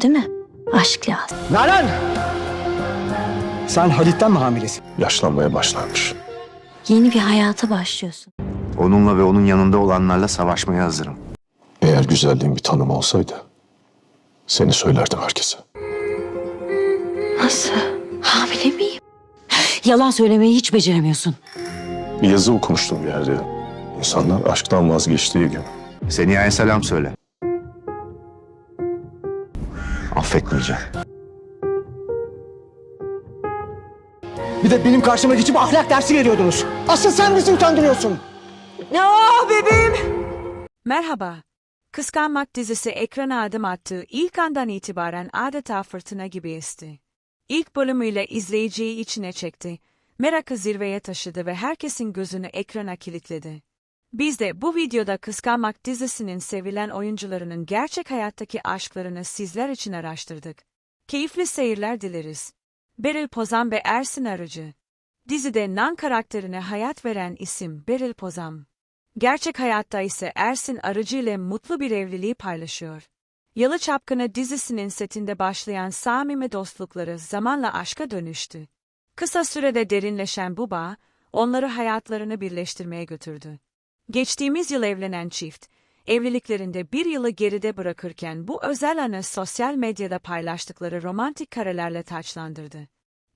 Değil mi? Aşk lazım. Nalan! Sen Halit'ten mi hamilesin? Yaşlanmaya başlarmış. Yeni bir hayata başlıyorsun. Onunla ve onun yanında olanlarla savaşmaya hazırım. Eğer güzelliğin bir tanımı olsaydı seni söylerdim herkese. Nasıl? Hamile miyim? Yalan söylemeyi hiç beceremiyorsun. Bir yazı okumuştum bir yerde. İnsanlar aşktan vazgeçtiği gün Seniha'ya selam söyle. Affetmeyeceğim. Bir de benim karşıma geçip ahlak dersi veriyordunuz. Asıl sen bizi utandırıyorsun. Merhaba. Kıskanmak dizisi ekrana adım attığı ilk andan itibaren adeta fırtına gibi esti. İlk bölümüyle izleyiciyi içine çekti, merakı zirveye taşıdı ve herkesin gözünü ekrana kilitledi. Biz de bu videoda Kıskanmak dizisinin sevilen oyuncularının gerçek hayattaki aşklarını sizler için araştırdık. Keyifli seyirler dileriz. Beril Pozan ve Ersin Arıcı. Dizide Nan karakterine hayat veren isim Beril Pozan. Gerçek hayatta ise Ersin Arıcı ile mutlu bir evliliği paylaşıyor. Yalı Çapkını dizisinin setinde başlayan samimi dostlukları zamanla aşka dönüştü. Kısa sürede derinleşen bu bağ, onları hayatlarını birleştirmeye götürdü. Geçtiğimiz yıl evlenen çift, evliliklerinde bir yılı geride bırakırken bu özel anı sosyal medyada paylaştıkları romantik karelerle taçlandırdı.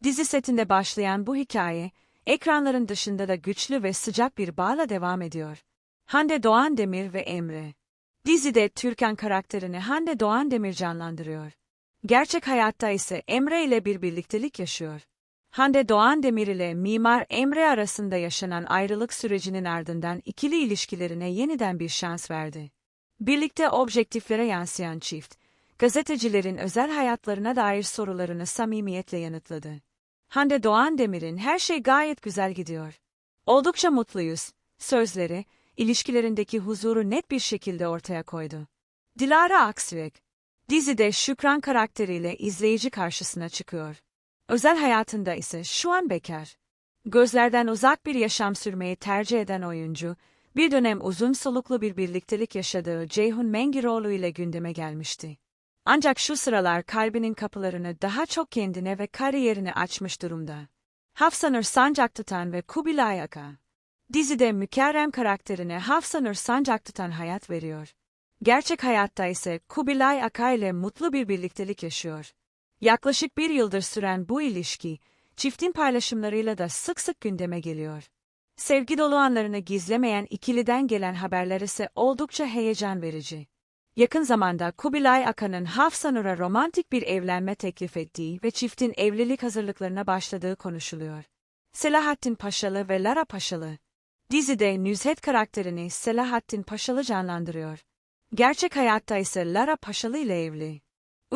Dizi setinde başlayan bu hikaye, ekranların dışında da güçlü ve sıcak bir bağla devam ediyor. Hande Doğan Demir ve Emre. Dizide Türkan karakterini Hande Doğan Demir canlandırıyor. Gerçek hayatta ise Emre ile bir birliktelik yaşıyor. Hande Doğan Demir ile mimar Emre arasında yaşanan ayrılık sürecinin ardından ikili ilişkilerine yeniden bir şans verdi. Birlikte objektiflere yansıyan çift, gazetecilerin özel hayatlarına dair sorularını samimiyetle yanıtladı. Hande Doğan Demir'in her şey gayet güzel gidiyor. Oldukça mutluyuz. Sözleri, ilişkilerindeki huzuru net bir şekilde ortaya koydu. Dilara Aksürek, dizide Şükran karakteriyle izleyici karşısına çıkıyor. Özel hayatında ise şu an bekar. Gözlerden uzak bir yaşam sürmeyi tercih eden oyuncu, bir dönem uzun soluklu bir birliktelik yaşadığı Ceyhun Mengiroğlu ile gündeme gelmişti. Ancak şu sıralar kalbinin kapılarını daha çok kendine ve kariyerine açmış durumda. Hafsanur Sancaktutan ve Kubilay Aka. Dizide Mükerrem karakterine Hafsanur Sancaktutan hayat veriyor. Gerçek hayatta ise Kubilay Aka ile mutlu bir birliktelik yaşıyor. Yaklaşık bir yıldır süren bu ilişki, çiftin paylaşımlarıyla da sık sık gündeme geliyor. Sevgi dolu anlarını gizlemeyen ikiliden gelen haberler ise oldukça heyecan verici. Yakın zamanda Kubilay Akan'ın Hafsanur'a romantik bir evlenme teklif ettiği ve çiftin evlilik hazırlıklarına başladığı konuşuluyor. Selahattin Paşalı ve Lara Paşalı. Dizide Nüzhet karakterini Selahattin Paşalı canlandırıyor. Gerçek hayatta ise Lara Paşalı ile evli.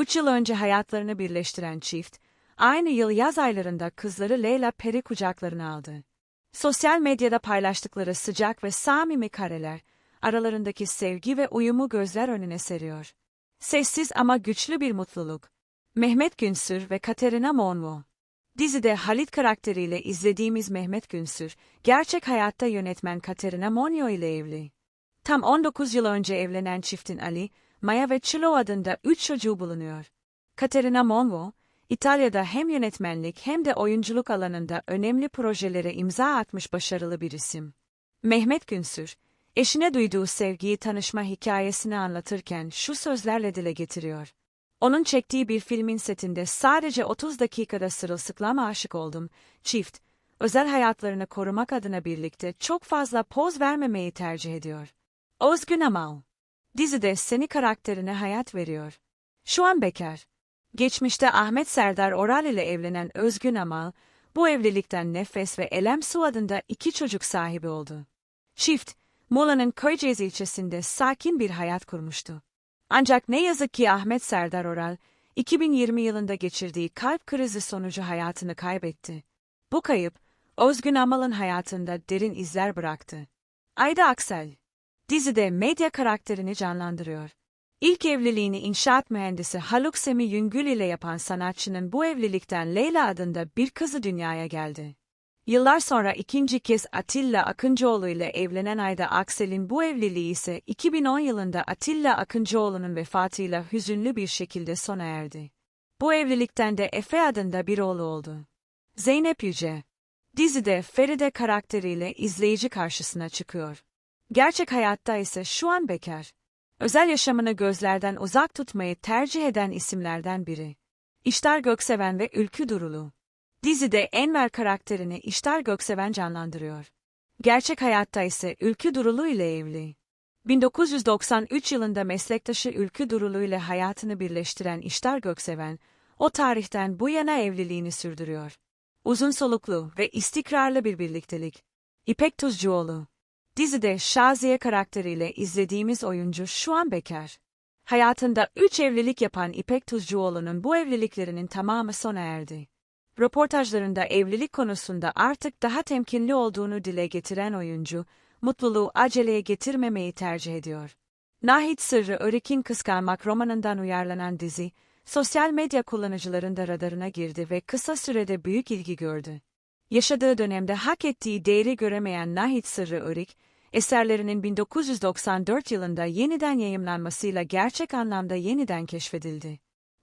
Üç yıl önce hayatlarını birleştiren çift, aynı yıl yaz aylarında kızları Leyla Peri kucaklarına aldı. Sosyal medyada paylaştıkları sıcak ve samimi kareler, aralarındaki sevgi ve uyumu gözler önüne seriyor. Sessiz ama güçlü bir mutluluk. Mehmet Günsür ve Katerina Monmo. Dizide Halit karakteriyle izlediğimiz Mehmet Günsür, gerçek hayatta yönetmen Katerina Monyo ile evli. Tam 19 yıl önce evlenen çiftin Ali, Maya ve Chilo adında 3 çocuğu bulunuyor. Katerina Monmo, İtalya'da hem yönetmenlik hem de oyunculuk alanında önemli projelere imza atmış başarılı bir isim. Mehmet Günsür, eşine duyduğu sevgiyi tanışma hikayesini anlatırken şu sözlerle dile getiriyor. Onun çektiği bir filmin setinde sadece 30 dakikada sırılsıklama aşık oldum. Çift, özel hayatlarını korumak adına birlikte çok fazla poz vermemeyi tercih ediyor. Özgün Amal Dizide Seni karakterine hayat veriyor. Şu an bekar. Geçmişte Ahmet Serdar Oral ile evlenen Özgün Amal, bu evlilikten Nefes ve Elem Su adında iki çocuk sahibi oldu. Çift, Muğla'nın Köyceğiz ilçesinde sakin bir hayat kurmuştu. Ancak ne yazık ki Ahmet Serdar Oral, 2020 yılında geçirdiği kalp krizi sonucu hayatını kaybetti. Bu kayıp, Özgün Amal'ın hayatında derin izler bıraktı. Ayda Aksel, dizide medya karakterini canlandırıyor. İlk evliliğini inşaat mühendisi Haluk Semi Yüngül ile yapan sanatçının bu evlilikten Leyla adında bir kızı dünyaya geldi. Yıllar sonra ikinci kez Atilla Akıncıoğlu ile evlenen Ayda Aksel'in bu evliliği ise 2010 yılında Atilla Akıncıoğlu'nun vefatıyla hüzünlü bir şekilde sona erdi. Bu evlilikten de Efe adında bir oğlu oldu. Zeynep Yüce. Dizide Feride karakteriyle izleyici karşısına çıkıyor. Gerçek hayatta ise şu an bekar. Özel yaşamını gözlerden uzak tutmayı tercih eden isimlerden biri. İştar Gökseven ve Ülkü Durulu. Dizide Enver karakterini İştar Gökseven canlandırıyor. Gerçek hayatta ise Ülkü Durulu ile evli. 1993 yılında meslektaşı Ülkü Durulu ile hayatını birleştiren İştar Gökseven, o tarihten bu yana evliliğini sürdürüyor. Uzun soluklu ve istikrarlı bir birliktelik. İpek Tuzcuoğlu. Dizide Şaziye karakteriyle izlediğimiz oyuncu şu an bekar. Hayatında üç evlilik yapan İpek Tuzcuoğlu'nun bu evliliklerinin tamamı sona erdi. Röportajlarında evlilik konusunda artık daha temkinli olduğunu dile getiren oyuncu, mutluluğu aceleye getirmemeyi tercih ediyor. Nahit Sırrı Örik'in Kıskanmak romanından uyarlanan dizi, sosyal medya kullanıcıların da radarına girdi ve kısa sürede büyük ilgi gördü. Yaşadığı dönemde hak ettiği değeri göremeyen Nahit Sırrı Örik, eserlerinin 1994 yılında yeniden yayımlanmasıyla gerçek anlamda yeniden keşfedildi.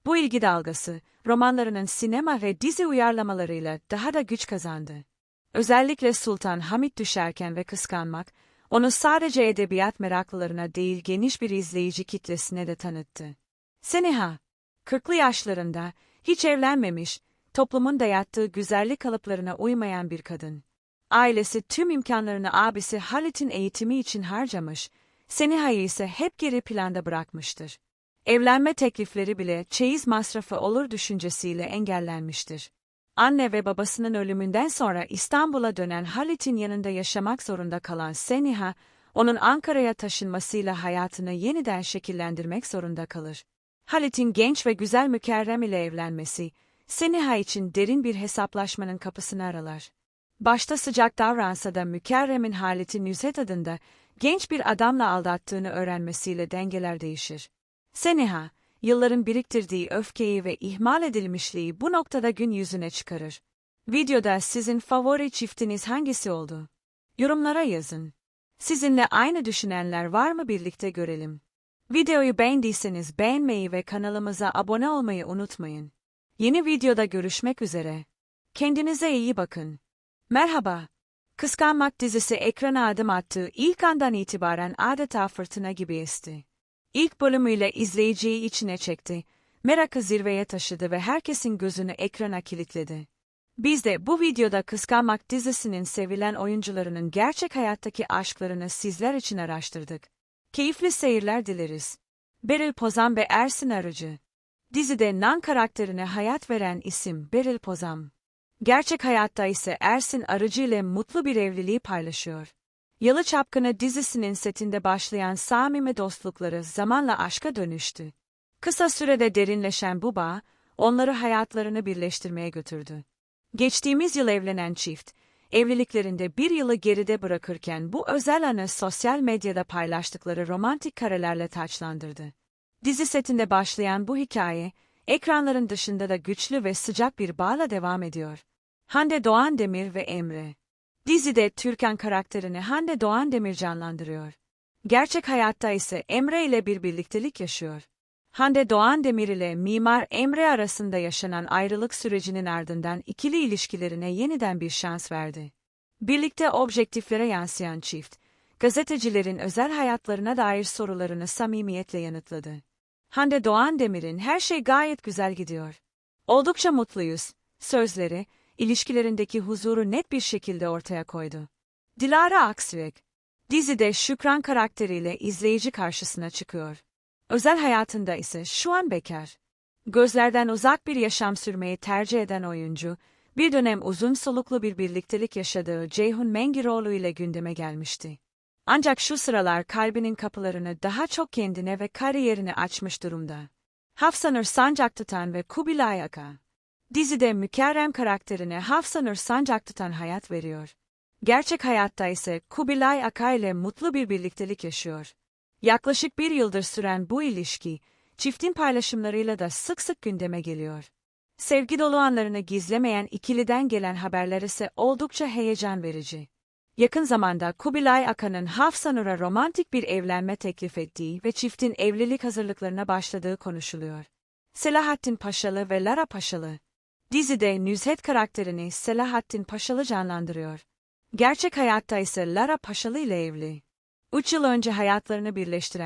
Bu ilgi dalgası, romanlarının sinema ve dizi uyarlamalarıyla daha da güç kazandı. Özellikle Sultan Hamit Düşerken ve Kıskanmak, onu sadece edebiyat meraklılarına değil geniş bir izleyici kitlesine de tanıttı. Seniha, 40'lı yaşlarında, hiç evlenmemiş, toplumun dayattığı güzellik kalıplarına uymayan bir kadın. Ailesi tüm imkanlarını abisi Halit'in eğitimi için harcamış, Seniha'yı ise hep geri planda bırakmıştır. Evlenme teklifleri bile çeyiz masrafı olur düşüncesiyle engellenmiştir. Anne ve babasının ölümünden sonra İstanbul'a dönen Halit'in yanında yaşamak zorunda kalan Seniha, onun Ankara'ya taşınmasıyla hayatını yeniden şekillendirmek zorunda kalır. Halit'in genç ve güzel mükerrem ile evlenmesi, Seniha için derin bir hesaplaşmanın kapısını aralar. Başta sıcak davransa da mükerremin Halit'in Nüzet adında genç bir adamla aldattığını öğrenmesiyle dengeler değişir. Seniha, yılların biriktirdiği öfkeyi ve ihmal edilmişliği bu noktada gün yüzüne çıkarır. Videoda sizin favori çiftiniz hangisi oldu? Yorumlara yazın. Sizinle aynı düşünenler var mı birlikte görelim. Videoyu beğendiyseniz beğenmeyi ve kanalımıza abone olmayı unutmayın. Yeni videoda görüşmek üzere. Kendinize iyi bakın. Merhaba. Kıskanmak dizisi ekrana adım attığı ilk andan itibaren adeta fırtına gibi esti. İlk bölümüyle izleyiciyi içine çekti, merakı zirveye taşıdı ve herkesin gözünü ekrana kilitledi. Biz de bu videoda Kıskanmak dizisinin sevilen oyuncularının gerçek hayattaki aşklarını sizler için araştırdık. Keyifli seyirler dileriz. Beril Pozan ve Ersin Arıcı. Dizide Nan karakterine hayat veren isim Beril Pozan. Gerçek hayatta ise Ersin Arıcı ile mutlu bir evliliği paylaşıyor. Yalı Çapkını dizisinin setinde başlayan samimi dostlukları zamanla aşka dönüştü. Kısa sürede derinleşen bu bağ, onları hayatlarını birleştirmeye götürdü. Geçtiğimiz yıl evlenen çift, evliliklerinde bir yılı geride bırakırken bu özel anı sosyal medyada paylaştıkları romantik karelerle taçlandırdı. Dizi setinde başlayan bu hikaye, ekranların dışında da güçlü ve sıcak bir bağla devam ediyor. Hande Doğan Demir ve Emre. Dizide Türkan karakterini Hande Doğan Demir canlandırıyor. Gerçek hayatta ise Emre ile bir birliktelik yaşıyor. Hande Doğan Demir ile Mimar Emre arasında yaşanan ayrılık sürecinin ardından ikili ilişkilerine yeniden bir şans verdi. Birlikte objektiflere yansıyan çift, gazetecilerin özel hayatlarına dair sorularını samimiyetle yanıtladı. Hande Doğan Demir'in her şey gayet güzel gidiyor. Oldukça mutluyuz, sözleri, ilişkilerindeki huzuru net bir şekilde ortaya koydu. Dilara Aksürek, dizide Şükran karakteriyle izleyici karşısına çıkıyor. Özel hayatında ise şu an bekar. Gözlerden uzak bir yaşam sürmeyi tercih eden oyuncu, bir dönem uzun soluklu bir birliktelik yaşadığı Ceyhun Mengiroğlu ile gündeme gelmişti. Ancak şu sıralar kalbinin kapılarını daha çok kendine ve kariyerine açmış durumda. Hafsanur Sancak tutan ve Kubilay Aka. Dizide mükerrem karakterine Hafsanur Sancak tutan hayat veriyor. Gerçek hayatta ise Kubilay Aka ile mutlu bir birliktelik yaşıyor. Yaklaşık bir yıldır süren bu ilişki, çiftin paylaşımlarıyla da sık sık gündeme geliyor. Sevgi dolu anlarını gizlemeyen ikiliden gelen haberler ise oldukça heyecan verici. Yakın zamanda Kubilay Akan'ın Hafsanur'a romantik bir evlenme teklif ettiği ve çiftin evlilik hazırlıklarına başladığı konuşuluyor. Selahattin Paşalı ve Lara Paşalı. Dizide Nüzhet karakterini Selahattin Paşalı canlandırıyor. Gerçek hayatta ise Lara Paşalı ile evli. Üç yıl önce hayatlarını birleştiren